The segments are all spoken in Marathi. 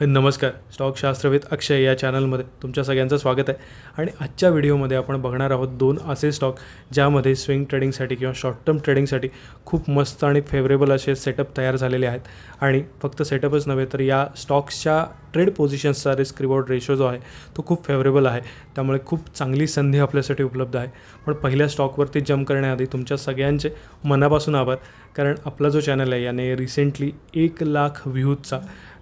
नमस्कार स्टॉक शास्त्रवेद अक्षय या चॅनलमध्ये तुमच्या सगळ्यांचं स्वागत आहे. आणि आजच्या व्हिडिओमध्ये आपण बघणार आहोत दोन असे स्टॉक ज्यामध्ये स्विंग ट्रेडिंगसाठी किंवा शॉर्ट टर्म ट्रेडिंगसाठी खूप मस्त आणि फेवरेबल असे सेटअप तयार झालेले आहेत. आणि फक्त सेटअपच नव्हे तर या स्टॉक्सच्या ट्रेड पोझिशन्सचा रिस्क रिवॉर्ड रेशो जो आहे तो खूप फेवरेबल आहे. त्यामुळे खूप चांगली संधी आपल्यासाठी उपलब्ध आहे. पण पहिल्या स्टॉकवरती जम्प करण्याआधी तुमच्या सगळ्यांचे मनापासून आभार. कारण आपला जो चॅनल आहे याने रिसेंटली एक लाख व्ह्यूजचा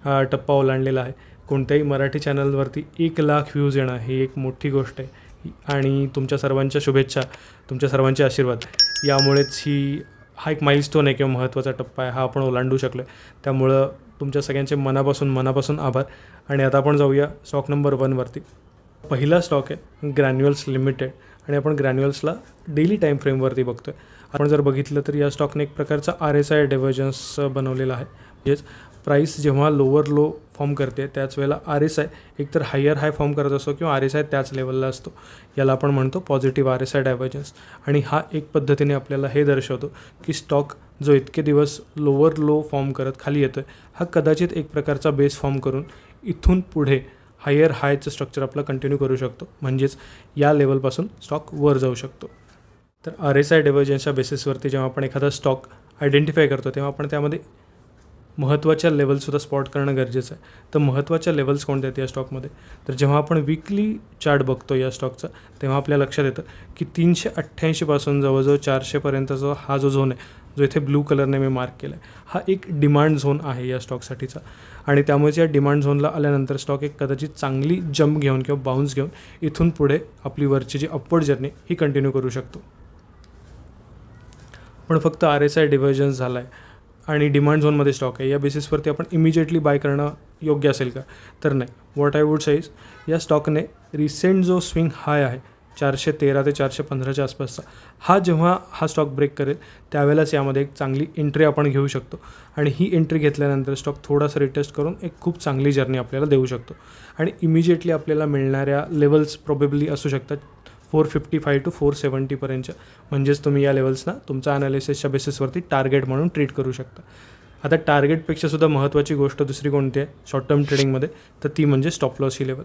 हा टप्पा ओलांडलेला आहे. कोणत्याही मराठी चॅनलवरती एक लाख व्ह्यूज येणं ही एक मोठी गोष्ट आहे. आणि तुमच्या सर्वांच्या शुभेच्छा तुमच्या सर्वांचे आशीर्वाद. यामुळेच ही हा एक माइलस्टोन आहे किंवा महत्त्वाचा टप्पा आहे हा आपण ओलांडू शकलो आहे त्यामुळं तुमच्या सगळ्यांचे मनापासून मनापासून आभार. आणि आता आपण जाऊया स्टॉक नंबर वनवरती पहिला स्टॉक आहे ग्रॅन्युअल्स लिमिटेड आणि आपण ग्रॅन्युअल्सला डेली टाईम फ्रेमवरती बघतो आहे आपण जर बघितलं तर या स्टॉकने एक प्रकारचा आर एस आय डिव्हर्जन्स बनवलेला आहे. म्हणजेच प्राईस जेव्हा लोअर लो फॉर्म करते त्याच वेळेला आर एस आय एकतर हायर हाय फॉर्म करत असतो किंवा आर एस आय त्याच लेवलला असतो. याला आपण म्हणतो positive R S I divergence आणि हा एक पद्धतीने आपल्याला हे दर्शवतो की स्टॉक जो इतके दिवस लोअर लो फॉर्म करत खाली येतो आहे हा कदाचित एक प्रकारचा बेस फॉर्म करून इथून पुढे हायर हायचं स्ट्रक्चर आपला कंटिन्यू करू शकतो. म्हणजेच या लेवलपासून स्टॉक वर जाऊ शकतो. तर आर एस आय डिव्हर्जन्सच्या बेसिसवरती जेव्हा आपण एखादा स्टॉक आयडेंटिफाय करतो तेव्हा आपण त्यामध्ये महत्त्वाच्या लेवलसुद्धा स्पॉट करणं गरजेचं आहे. तर महत्त्वाच्या लेवल्स कोणत्या आहेत या स्टॉकमध्ये तर जेव्हा आपण विकली चार्ट बघतो या स्टॉकचा तेव्हा आपल्या लक्षात येतं की तीनशे अठ्ठ्याऐंशीपासून जवळजवळ चारशेपर्यंतचा हा जो झोन आहे जो इथे ब्लू कलरने मी मार्क केला आहे हा एक डिमांड झोन आहे या स्टॉकसाठीचा आणि त्यामुळेच या डिमांड झोनला आल्यानंतर स्टॉक एक कदाचित चांगली जम्प घेऊन किंवा बाउन्स घेऊन इथून पुढे आपली वरची जी अपवर्ड जर्नी ही कंटिन्यू करू शकतो. पण फक्त आर एस आय डिव्हर्जन्स झाला आहे आणि डिमांड झोनमध्ये स्टॉक आहे. या बेसिसवरती आपण इमिजिएटली बाय करणं योग्य असेल का? तर नाही. वॉट आय वूड साईज या स्टॉकने रिसेंट जो स्विंग हाय आहे चारशे तेरा ते चारशे पंधराच्या आसपासचा हा जेव्हा हा स्टॉक ब्रेक करेल त्यावेळेलाच यामध्ये एक चांगली एंट्री आपण घेऊ शकतो. आणि ही एंट्री घेतल्यानंतर स्टॉक थोडासा रिटेस्ट करून एक खूप चांगली जर्नी आपल्याला देऊ शकतो. आणि इमिजिएटली आपल्याला मिळणाऱ्या लेवल्स प्रोबेबली असू शकतात four fifty five two four सेवन्टीपर्यंतच्या म्हणजेच तुम्ही या लेवल्सना तुमच्या ॲनालिसिसच्या बेसिसवरती टार्गेट म्हणून ट्रीट करू शकता. आता टार्गेटपेक्षा सुद्धा महत्त्वाची गोष्ट दुसरी कोणती आहे? शॉर्ट टर्म ट्रेडिंगमध्ये तर ती म्हणजे स्टॉप लॉस ही लेवल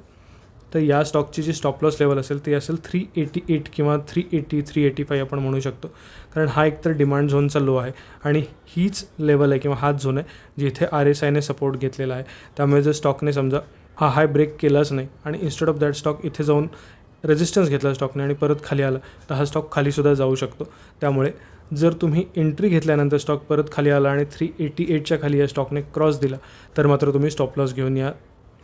तर या स्टॉकची जी स्टॉप लॉस लेवल असेल ती असेल थ्री एटी एट किंवा three eighty three eighty five आपण म्हणू शकतो. कारण हा एकतर डिमांड झोनचा लो आहे आणि हीच लेवल आहे किंवा हाच झोन आहे जिथे आर एस आयने सपोर्ट घेतलेला आहे. त्यामुळे जर स्टॉकने समजा हा हाय ब्रेक केलाच नाही आणि इन्स्टेड ऑफ दॅट स्टॉक इथे जाऊन रेजिस्टन्स घेतला स्टॉकने आणि परत खाली आला तर हा स्टॉक खालीसुद्धा जाऊ शकतो. त्यामुळे जर तुम्ही एंट्री घेतल्यानंतर स्टॉक परत खाली आला आणि थ्री एटी एटच्या खाली या स्टॉकने क्रॉस दिला तर मात्र तुम्ही स्टॉप लॉस घेऊन या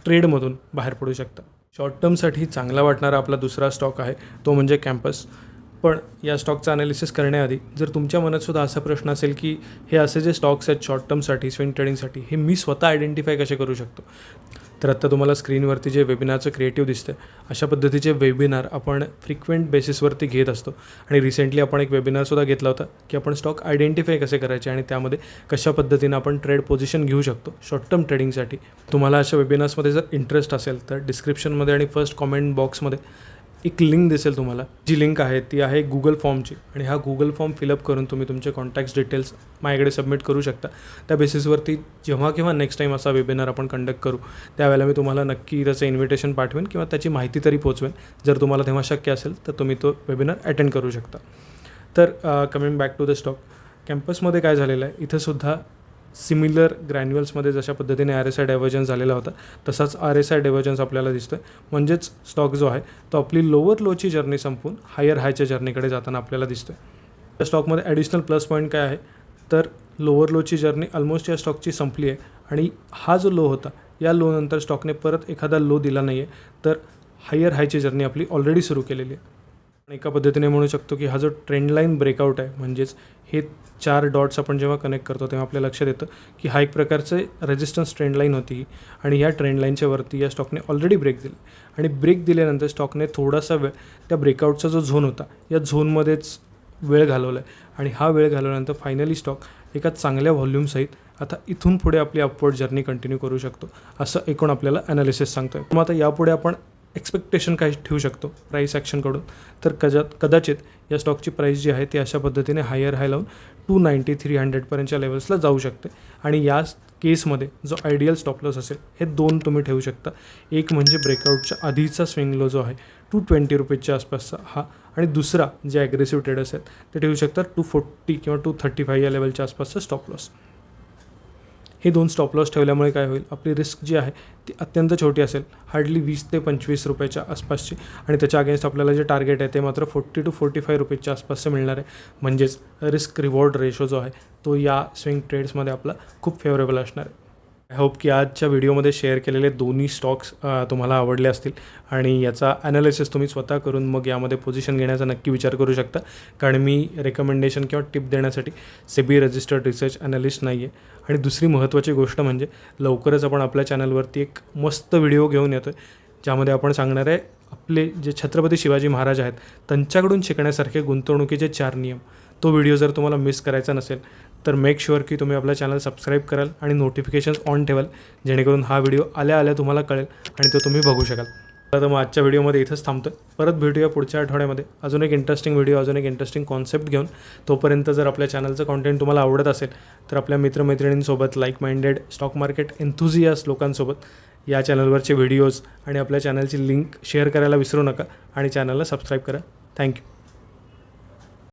ट्रेडमधून बाहेर पडू शकता. शॉर्ट टर्मसाठी चांगला वाटणारा आपला दुसरा स्टॉक आहे तो म्हणजे कॅम्पस पण या स्टॉकचा अनालिसिस करण्याआधी जर तुमच्या मनातसुद्धा असा प्रश्न असेल की हे असे जे स्टॉक्स आहेत शॉर्ट टर्मसाठी स्विंग ट्रेडिंगसाठी हे मी स्वतः आयडेंटिफाय कसे करू शकतो? तर आत्ता तुम्हाला स्क्रीनवरती जे वेबिनारचं क्रिएटिव्ह दिसतं अशा पद्धतीचे वेबिनार आपण फ्रिक्वेंट बेसिसवरती घेत असतो. आणि रिसेंटली आपण एक वेबिनारसुद्धा घेतला होता की आपण स्टॉक आयडेंटिफाय कसे करायचे आणि त्यामध्ये कशा पद्धतीनं आपण ट्रेड पोझिशन घेऊ शकतो शॉर्ट टर्म ट्रेडिंगसाठी तुम्हाला अशा वेबिनार्समध्ये जर इंटरेस्ट असेल तर डिस्क्रिप्शनमध्ये आणि फर्स्ट कॉमेंट बॉक्समध्ये एक लिंक दिसेल तुम्हाला. जी लिंक आहे ती आहे गुगल फॉर्मची आणि हा गुगल फॉर्म फिलअप करून तुम्ही तुमचे कॉन्टॅक्ट्स डिटेल्स माझ्याकडे सबमिट करू शकता. त्या बेसिसवरती जेव्हा केव्हा नेक्स्ट टाईम असा वेबिनार आपण कंडक्ट करू त्यावेळेला मी तुम्हाला नक्की त्याचं इन्व्हिटेशन पाठवेन किंवा त्याची माहिती तरी पोचवेन. जर तुम्हाला तेव्हा शक्य असेल तर तुम्ही तो वेबिनार अटेंड करू शकता. तर coming back to the stock कॅम्पसमध्ये काय झालेलं आहे? इथंसुद्धा सिमिलर ग्रॅन्युअल्समध्ये जशा पद्धतीने आर एस आय डायव्हर्जन्स झालेला होता तसाच आर एस आय डायव्हर्जन्स आपल्याला दिसतो आहे म्हणजेच स्टॉक जो आहे तो आपली लोअर लोची जर्नी संपून हायर हायच्या जर्नीकडे जाताना आपल्याला दिसतो आहे त्या स्टॉकमध्ये ॲडिशनल प्लस पॉईंट काय आहे? तर लोअर लोची जर्नी ऑलमोस्ट या स्टॉकची संपली आहे. आणि हा जो लो होता या लोनंतर स्टॉकने परत एखादा लो दिला नाही आहे तर हायर हायची जर्नी आपली ऑलरेडी सुरू केलेली आहे. एका पद्धतीने म्हणू शकतो की हा जो ट्रेंडलाईन ब्रेकआउट आहे म्हणजेच हे चार डॉट्स आपण जेव्हा कनेक्ट करतो तेव्हा आपल्या लक्षात येतं की हा एक प्रकारचे रेजिस्टन्स ट्रेंडलाईन होती आणि या ट्रेंडलाईनच्या वरती या स्टॉकने ऑलरेडी ब्रेक दिली. आणि ब्रेक दिल्यानंतर स्टॉकने थोडासा वेळ त्या ब्रेकआउटचा जो झोन होता या झोनमध्येच वेळ घालवला आहे आणि हा वेळ घालवल्यानंतर फायनली स्टॉक एका चांगल्या व्हॉल्यूमसहित आता इथून पुढे आपली अपवर्ड जर्नी कंटिन्यू करू शकतो असं एकूण आपल्याला ॲनालिसिस सांगतो आहे मग आता यापुढे आपण एक्सपेक्टेशन काय ठेवू शकतो प्राईस ॲक्शनकडून तर कजा कदाचित या स्टॉकची प्राईस जी आहे ती अशा पद्धतीने हायर हाय लावून टू नाईंटी थ्री हंड्रेडपर्यंतच्या लेवल्सला जाऊ शकते. आणि या केसमध्ये जो आयडियल स्टॉपलॉस असेल हे दोन तुम्ही ठेवू शकता. एक म्हणजे ब्रेकआउटच्या आधीचा स्विंग लो जो आहे टू ट्वेंटी रुपीजच्या आसपासचा हा. आणि दुसरा जे ॲग्रेसिव्ह ट्रेडर्स आहेत ते ठेवू शकतात टू फोर्टी किंवा टू थर्टी फाय या लेवलच्या आसपासचा स्टॉप लॉस हे दोन स्टॉप लॉस ठेवल्यामुळे काय होईल? आपली रिस्क जी आहे ती अत्यंत छोटी असेल. हार्डली वीस ते पंचवीस रुपयाच्या आसपासची. आणि त्याच्या अगेन्स्ट आपल्याला जे टार्गेट आहे ते मात्र फोर्टी टू फोर्टी फाय रुपीजच्या आसपासचं मिळणार आहे. म्हणजेच रिस्क रिवॉर्ड रेशो जो आहे तो या स्विंग ट्रेड्समध्ये आपला खूप फेवरेबल असणार आहे. आय होप की आजच्या व्हिडिओमध्ये शेअर केलेले दोन्ही स्टॉक्स तुम्हाला आवडले असतील. आणि याचा ॲनालिसिस तुम्ही स्वतः करून मग यामध्ये पोझिशन घेण्याचा नक्की विचार करू शकता. कारण मी रेकमेंडेशन किंवा टिप देण्यासाठी सेबी रजिस्टर्ड रिसर्च ॲनालिस्ट नाही आहे आणि दुसरी महत्त्वाची गोष्ट म्हणजे लवकरच आपण आपल्या चॅनलवरती एक मस्त व्हिडिओ घेऊन येतो आहे ज्यामध्ये आपण सांगणार आहे आपले जे छत्रपती शिवाजी महाराज आहेत त्यांच्याकडून शिकण्यासारखे गुंतवणुकीचे चार नियम. तो व्हिडिओ जर तुम्हाला मिस करायचा नसेल तर मेक शुअर की तुम्ही आपला चॅनल सबस्क्राईब कराल आणि नोटिफिकेशन्स ऑन ठेवाल जेणेकरून हा व्हिडिओ आल्या आल्या तुम्हाला कळेल आणि तो तुम्ही बघू शकाल. तर मग आजच्या व्हिडिओमध्ये इथंच थांबतो परत भेटूया पुढच्या आठवड्यामध्ये. अजून एक इंटरेस्टिंग व्हिडिओ अजून एक इंटरेस्टिंग कॉन्सेप्ट घेऊन. तोपर्यंत जर आपल्या चॅनलचं कॉन्टेंट तुम्हाला आवडत असेल तर आपल्या मित्रमैत्रिणींसोबत like minded stock market enthusiast लोकांसोबत या चॅनलवरचे व्हिडिओज आणि आपल्या चॅनलची लिंक शेअर करायला विसरू नका आणि चॅनलला सबस्क्राईब करा. थँक्यू